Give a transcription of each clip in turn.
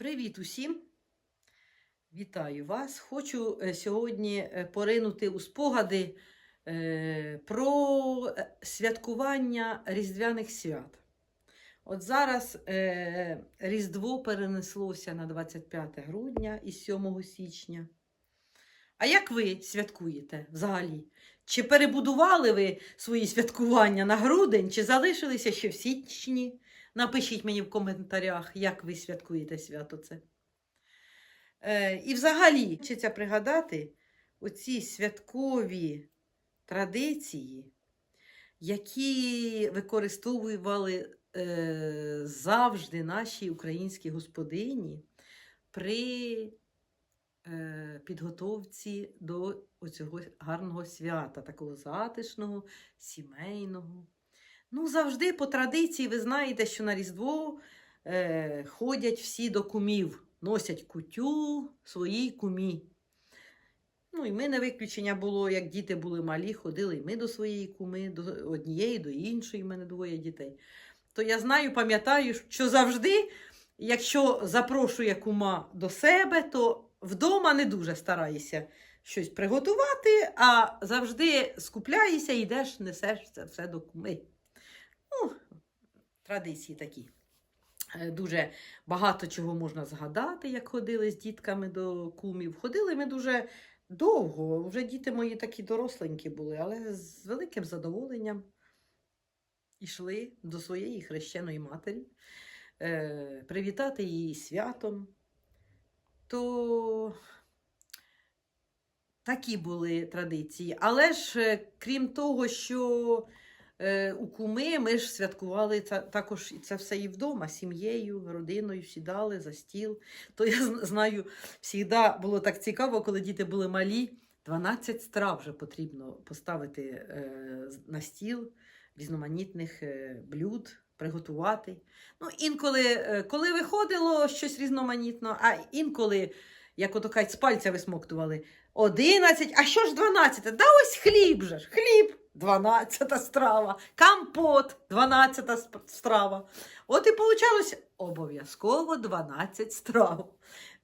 Привіт усім! Вітаю вас! Хочу е, сьогодні е, поринути у спогади е, про святкування Різдвяних свят. От зараз Різдво перенеслося на 25 грудня із 7 січня. А як ви святкуєте взагалі? Чи перебудували ви свої святкування на грудень, чи залишилися ще в січні? Напишіть мені в коментарях, як ви святкуєте свято це. Е, і взагалі, хочеться пригадати оці святкові традиції, які використовували е, завжди наші українські господині при е, підготовці до цього гарного свята, такого затишного, сімейного. Ну, завжди по традиції, ви знаєте, що на Різдво е, ходять всі до кумів, носять кутю своїй кумі. Ну, і ми не виключення було, як діти були малі, ходили і ми до своєї куми, до однієї, до іншої, в мене двоє дітей. То я знаю, пам'ятаю, що завжди, якщо запрошує кума до себе, то вдома не дуже стараєшся щось приготувати, а завжди скупляєшся, йдеш, несеш це все до куми. Ну, традиції такі. Е, Дуже багато чого можна згадати, як ходили з дітками до кумів. Ходили ми дуже довго. Вже діти мої такі доросленькі були, але з великим задоволенням йшли до своєї хрещеної матері, е, привітати її святом. То такі були традиції. Але ж, е, крім того, що у куми ми ж святкували та- також це все і вдома, сім'єю, родиною, сідали за стіл. То я знаю, завжди було так цікаво, коли діти були малі. 12 страв вже потрібно поставити е, на стіл різноманітних е, блюд, приготувати. Ну, інколи, е, коли виходило щось різноманітно, а інколи, як ото кажуть, з пальця висмоктували 11, а що ж 12? Да ось хліб же ж, хліб. 12 страва, компот, 12 страва. От і получалося обов'язково 12 страв.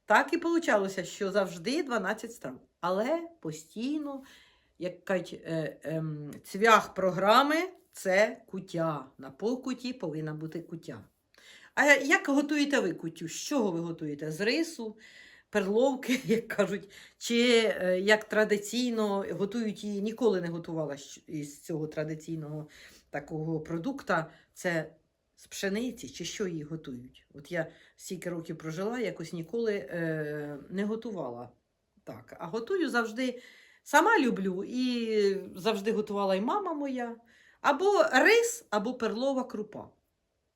Так і получалося, що завжди 12 страв. Але постійно, як кажуть, е, ем, цвях програми це кутя. На покуті повинна бути кутя. А як готуєте ви кутю? З чого ви готуєте? З рису, перловки, як кажуть, чи е, як традиційно готують її, ніколи не готувала із цього традиційного такого продукта. Це з пшениці, чи що її готують? От я стільки років прожила, якось ніколи е, не готувала так. А готую завжди, сама люблю і завжди готувала і мама моя. Або рис, або перлова крупа.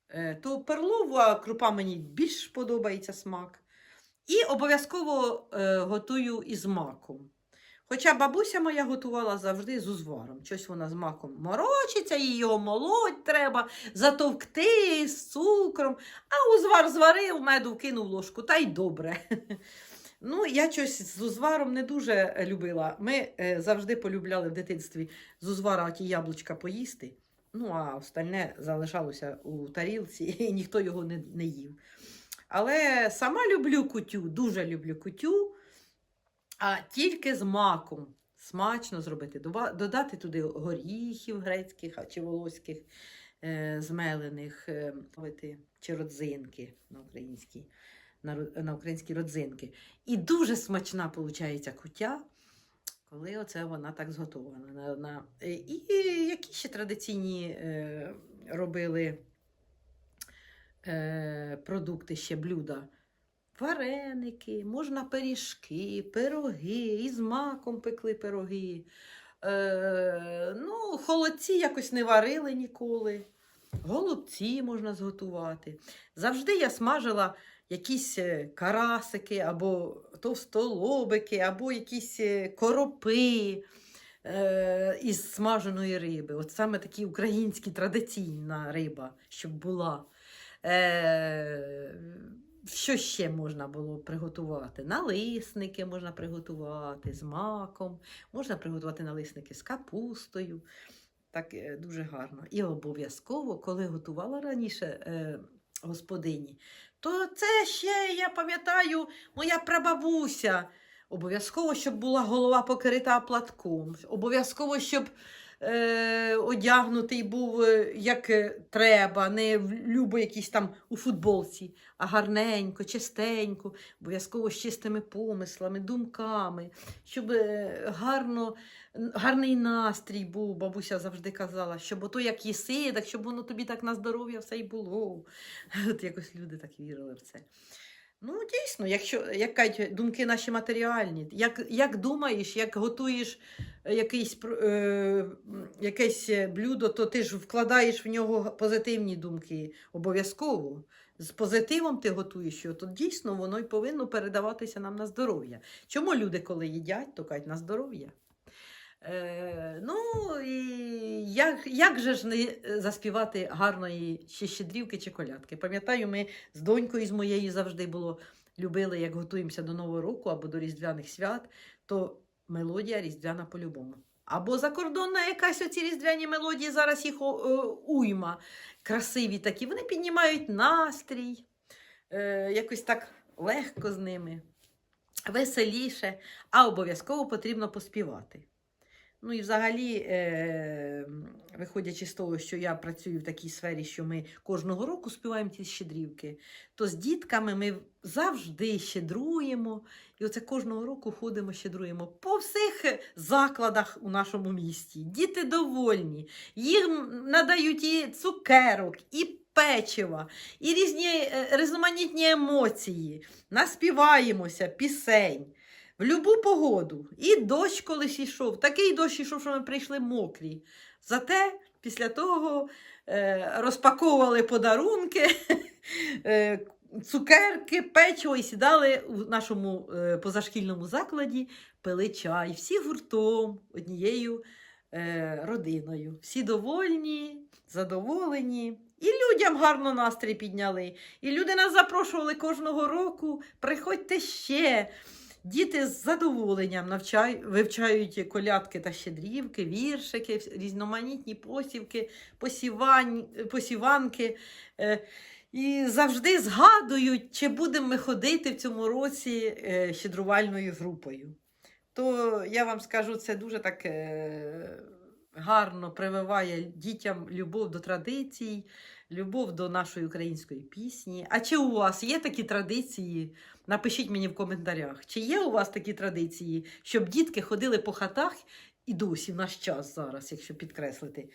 Е, то перлова крупа мені більш подобається смак. І обов'язково е, готую із маком. Хоча бабуся моя готувала завжди з узваром. Щось вона з маком морочиться, їй його молоть треба, затовкти з цукром, а узвар зварив, меду вкинув ложку, та й добре. Ну, я щось з узваром не дуже любила. Ми е, завжди полюбляли в дитинстві з узвара ті яблучка поїсти. Ну, а остальне залишалося у тарілці, і ніхто його не, не їв. Але сама люблю кутю, дуже люблю кутю, а тільки з маком. Смачно зробити. Додати туди горіхів грецьких чи волоських, е, змелених, е, чи родзинки на українській, на, українські родзинки. І дуже смачна виходить кутя, коли оце вона так зготована. На, на... І які ще традиційні е, робили е, продукти, ще блюда. Вареники, можна пиріжки, пироги, із маком пекли пироги. Е, ну, холодці якось не варили ніколи. Голубці можна зготувати. Завжди я смажила якісь е, карасики, або товстолобики, або якісь е, коропи е, із смаженої риби. От саме такі українські традиційна риба, щоб була. Е, що ще можна було приготувати? Налисники можна приготувати з маком, можна приготувати налисники з капустою. Так е, дуже гарно. І обов'язково, коли готувала раніше е, господині, то це ще, я пам'ятаю, моя прабабуся. Обов'язково, щоб була голова покрита платком. Обов'язково, щоб е, одягнутий був е, як е, треба, не в любо якийсь там у футболці, а гарненько, чистенько, обов'язково з чистими помислами, думками, щоб е, гарно, гарний настрій був, бабуся завжди казала, щоб ото як їси, так щоб воно тобі так на здоров'я все й було. От якось люди так вірили в це. Ну, дійсно, якщо як кажуть, думки наші матеріальні, як, як думаєш, як готуєш е, якийсь, е, якесь е, блюдо, то ти ж вкладаєш в нього позитивні думки обов'язково. З позитивом ти готуєш то дійсно воно й повинно передаватися нам на здоров'я. Чому люди, коли їдять, то кажуть на здоров'я? Е, ну, і як, як же ж не заспівати гарної ще щедрівки чи колядки? Пам'ятаю, ми з донькою з моєю завжди було любили, як готуємося до Нового року або до Різдвяних свят, то мелодія різдвяна по-любому. Або закордонна якась оці різдвяні мелодії, зараз їх е, уйма. Красиві такі. Вони піднімають настрій, е, якось так легко з ними, веселіше, а обов'язково потрібно поспівати. Ну і взагалі, е, виходячи з того, що я працюю в такій сфері, що ми кожного року співаємо ці щедрівки, то з дітками ми завжди щедруємо. І оце кожного року ходимо, щедруємо по всіх закладах у нашому місті. Діти довольні, їм надають і цукерок, і печива, і різні е, різноманітні емоції. Наспіваємося, пісень. В любу погоду. І дощ колись йшов. Такий дощ йшов, що ми прийшли мокрі. Зате після того е, розпаковували подарунки, е, цукерки, печиво і сідали у нашому е, позашкільному закладі, пили чай. Всі гуртом, однією е, родиною. Всі довольні, задоволені. І людям гарно настрій підняли. І люди нас запрошували кожного року. Приходьте ще. Діти з задоволенням навчай, вивчають колядки та щедрівки, віршики, різноманітні посівки, посівань, посіванки. Е, і завжди згадують, чи будемо ми ходити в цьому році е, щедрувальною групою. То я вам скажу, це дуже так е, гарно прививає дітям любов до традицій, любов до нашої української пісні. А чи у вас є такі традиції? Напишіть мені в коментарях, чи є у вас такі традиції, щоб дітки ходили по хатах і досі в наш час зараз, якщо підкреслити,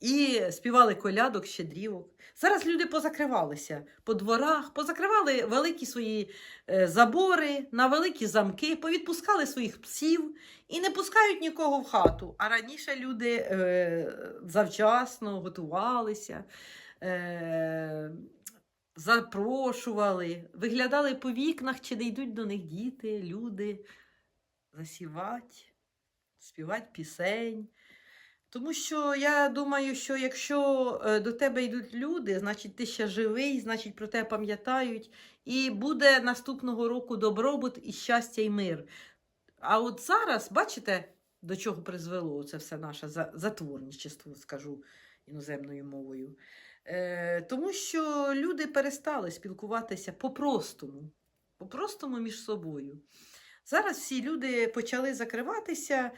і співали колядок, щедрівок. Зараз люди позакривалися по дворах, позакривали великі свої е, забори на великі замки, повідпускали своїх псів і не пускають нікого в хату. А раніше люди е, завчасно готувалися. Е, запрошували, виглядали по вікнах, чи не йдуть до них діти, люди, засівати, співати пісень. Тому що я думаю, що якщо е, до тебе йдуть люди, значить ти ще живий, значить про тебе пам'ятають, і буде наступного року добробут і щастя і мир. А от зараз, бачите, до чого призвело це все наше затворничество, скажу іноземною мовою. Е, тому що люди перестали спілкуватися по-простому, по-простому між собою. Зараз всі люди почали закриватися,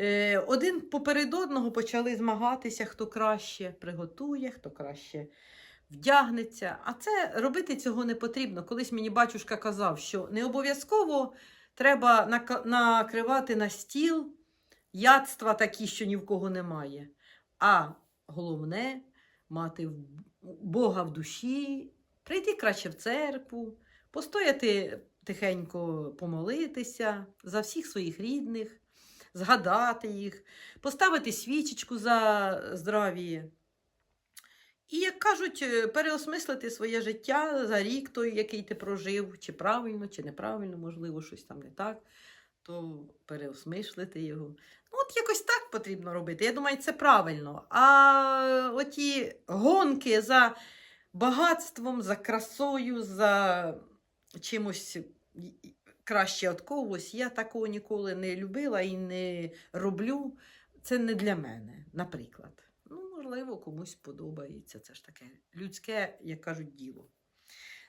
е, один поперед одного почали змагатися, хто краще приготує, хто краще вдягнеться. А це робити цього не потрібно. Колись мені батюшка казав, що не обов'язково треба накривати на стіл ядства такі, що ні в кого немає. А головне мати Бога в душі, прийти краще в церкву, постояти тихенько помолитися за всіх своїх рідних, згадати їх, поставити свічечку за здравіє. І, як кажуть, е, переосмислити своє життя за рік той, який ти прожив, чи правильно, чи неправильно, можливо, щось там не так, то переосмислити його. Ну, от якось потрібно робити. Я думаю, це правильно. А оті гонки за багатством, за красою, за чимось краще від когось, я такого ніколи не любила і не роблю. Це не для мене, наприклад. Ну, можливо, комусь подобається. Це ж таке людське, як кажуть, діло.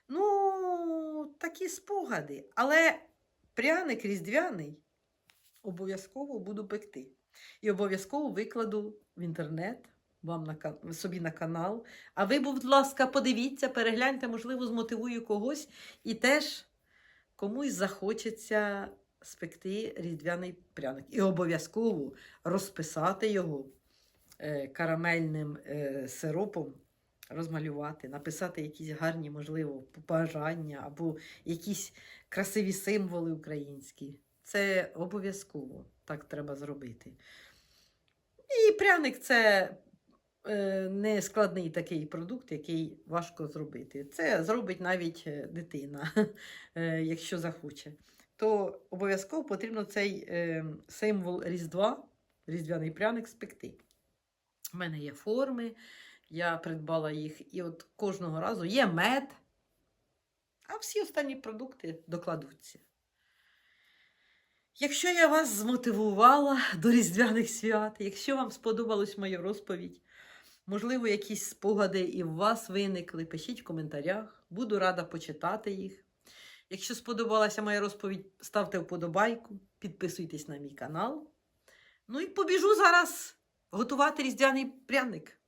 Ну, такі спогади. Але пряник різдвяний обов'язково буду пекти. І обов'язково викладу в інтернет вам на собі на канал. А ви, будь ласка, подивіться, перегляньте, можливо, змотивую когось і теж комусь захочеться спекти різдвяний пряник. І обов'язково розписати його е, карамельним е, сиропом, розмалювати, написати якісь гарні, можливо, побажання або якісь красиві символи українські. Це обов'язково так треба зробити. І пряник це е, не складний такий продукт, який важко зробити. Це зробить навіть е, дитина, е, якщо захоче. То обов'язково потрібно цей символ Різдва, різдвяний пряник спекти. У мене є форми, я придбала їх, і от кожного разу є мед, а всі останні продукти докладуться. Якщо я вас змотивувала до різдвяних свят, якщо вам сподобалась моя розповідь, можливо, якісь спогади і в вас виникли, пишіть в коментарях, буду рада почитати їх. Якщо сподобалася моя розповідь, ставте вподобайку, підписуйтесь на мій канал. Ну і побіжу зараз готувати різдвяний пряник.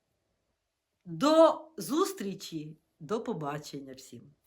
До зустрічі, до побачення всім!